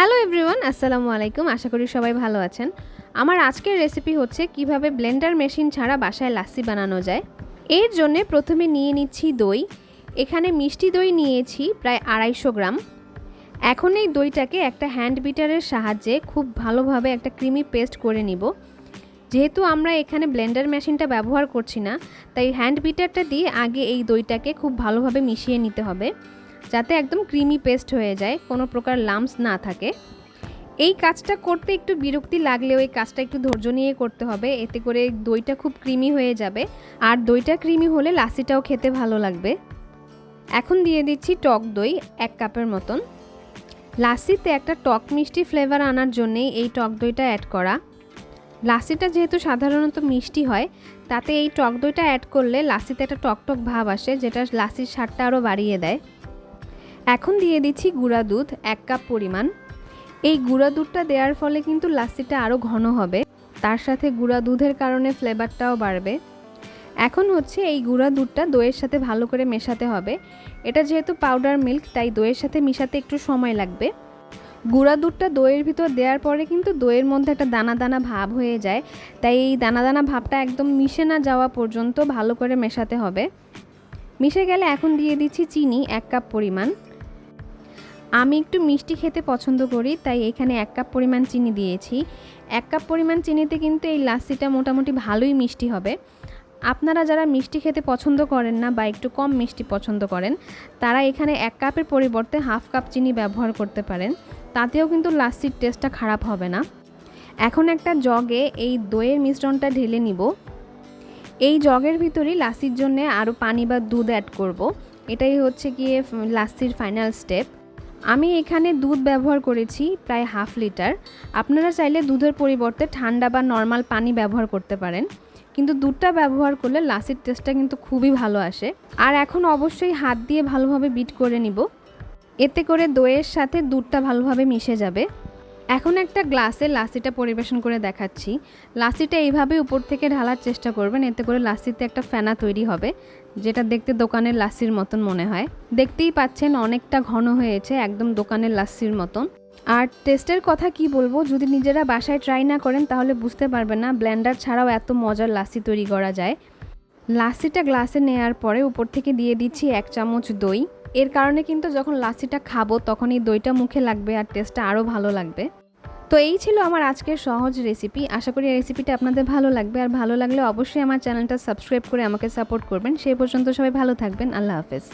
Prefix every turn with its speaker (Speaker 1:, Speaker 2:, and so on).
Speaker 1: Hello everyone আসসালামু আলাইকুম আশা করি সবাই ভালো আছেন আমার আজকের রেসিপি হচ্ছে কীভাবে ব্লেন্ডার মেশিন ছাড়া বাসায় লাস্সি বানানো যায় এর জন্য প্রথমে নিয়ে নিচ্ছি দই এখানে মিষ্টি দই নিয়েছি প্রায় আড়াইশো গ্রাম এখন এই দইটাকে একটা হ্যান্ড বিটারের সাহায্যে খুব ভালোভাবে একটা ক্রিমি পেস্ট করে নিব যেহেতু আমরা এখানে ব্লেন্ডার মেশিনটা ব্যবহার করছি না তাই হ্যান্ড বিটারটা দিয়ে আগে এই দইটাকে খুব ভালোভাবে মিশিয়ে নিতে হবে যাতে একদম ক্রিমি পেস্ট হয়ে যায়, কোনো প্রকার লামস না থাকে। এই কাজটা করতে একটু বিরক্তি লাগলেও এই কাজটা একটু ধৈর্য নিয়ে করতে হবে, এতে করে দইটা খুব ক্রিমি হয়ে যাবে। আর দইটা ক্রিমি হলে লাসিটাও খেতে ভালো লাগবে। এখন দিয়ে দিচ্ছি টক দই এক কাপের মতন। লাসিতে একটা টক মিষ্টি ফ্লেভার আনার জন্যেই এই টক দইটা অ্যাড করা। লাসিটা যেহেতু সাধারণত মিষ্টি হয়, তাতে এই টক দইটা অ্যাড করলে লাসিতে একটা টক টক ভাব আসে, যেটা লাসির স্বাদটা আরও বাড়িয়ে দেয়। এখন দিয়ে দিচ্ছি গুঁড়া দুধ, এক কাপ পরিমাণ। এই গুঁড়া দুধটা দেওয়ার ফলে কিন্তু লাস্সিটা আরও ঘন হবে। তার সাথে গুঁড়া দুধের কারণে ফ্লেভারটাও বাড়বে। এখন হচ্ছে এই গুঁড়া দুধটা দইয়ের সাথে ভালো করে মেশাতে হবে। এটা যেহেতু পাউডার মিল্ক তাই দইয়ের সাথে মিশাতে একটু সময় লাগবে। গুঁড়া দুধটা দইয়ের ভিতর দেওয়ার পরে কিন্তু দইয়ের মধ্যে একটা দানা দানা ভাব হয়ে যায়। তাই এই দানা দানা ভাবটা একদম মিশে না যাওয়া পর্যন্ত ভালো করে মেশাতে হবে। মিশে গেলে এখন দিয়ে দিচ্ছি চিনি, এক কাপ পরিমাণ। আমি একটু মিষ্টি খেতে পছন্দ করি, তাই এখানে এক কাপ পরিমাণ চিনি দিয়েছি। এক কাপ পরিমাণ চিনিতে কিন্তু এই লাস্সিটা মোটামুটি ভালোই মিষ্টি হবে। আপনারা যারা মিষ্টি খেতে পছন্দ করেন না বা একটু কম মিষ্টি পছন্দ করেন, তারা এখানে এক কাপের পরিবর্তে হাফ কাপ চিনি ব্যবহার করতে পারেন। তাতেও কিন্তু লাস্সির টেস্টটা খারাপ হবে না। এখন একটা জগে এই দইয়ের মিশ্রণটা ঢেলে নিব। এই জগের ভিতরেই লাস্সির জন্য আরও পানি বা দুধ অ্যাড করব। এটাই হচ্ছে গিয়ে লাস্সির ফাইনাল স্টেপ আমি এখানে দুধ ব্যবহার করেছি প্রায় হাফ লিটার। আপনারা চাইলে দুধের পরিবর্তে ঠান্ডা বা নর্মাল পানি ব্যবহার করতে পারেন। কিন্তু দুধটা ব্যবহার করলে লাসির টেস্টটা কিন্তু খুবই ভালো আসে। আর এখন অবশ্যই হাত দিয়ে ভালোভাবে বিট করে নিব। এতে করে দইয়ের সাথে দুধটা ভালোভাবে মিশে যাবে। এখন একটা গ্লাসে লাসিটা পরিবেশন করে দেখাচ্ছি। লাসিটা এইভাবে উপর থেকে ঢালার চেষ্টা করবেন, এতে করে লাসিতে একটা ফেনা তৈরি হবে, যেটা দেখতে দোকানের লাসির মতন মনে হয়। দেখতেই পাচ্ছেন অনেকটা ঘন হয়েছে, একদম দোকানের লাসির মতন। আর টেস্টের কথা কি বলব, যদি নিজেরা বাসায় ট্রাই না করেন, তাহলে বুঝতে পারবেন না, ব্লেন্ডার ছাড়াও এত মজার লাসি তৈরি করা যায়। লাসিটা গ্লাসে নেওয়ার পরে উপর থেকে দিয়ে দিচ্ছি এক চামচ দই। এর কারণে কিন্তু যখন লাসিটা খাব, তখন এই দইটা মুখে লাগবে আর টেস্টটা আরও ভালো লাগবে। তো এই ছিল আমার আজকের সহজ রেসিপি আশা করি রেসিপিটা আপনাদের ভালো লাগবে। আর ভালো লাগলে অবশ্যই আমার চ্যানেলটা সাবস্ক্রাইব করে আমাকে সাপোর্ট করবেন। সেই পর্যন্ত সবাই ভালো থাকবেন। আল্লাহ হাফেজ।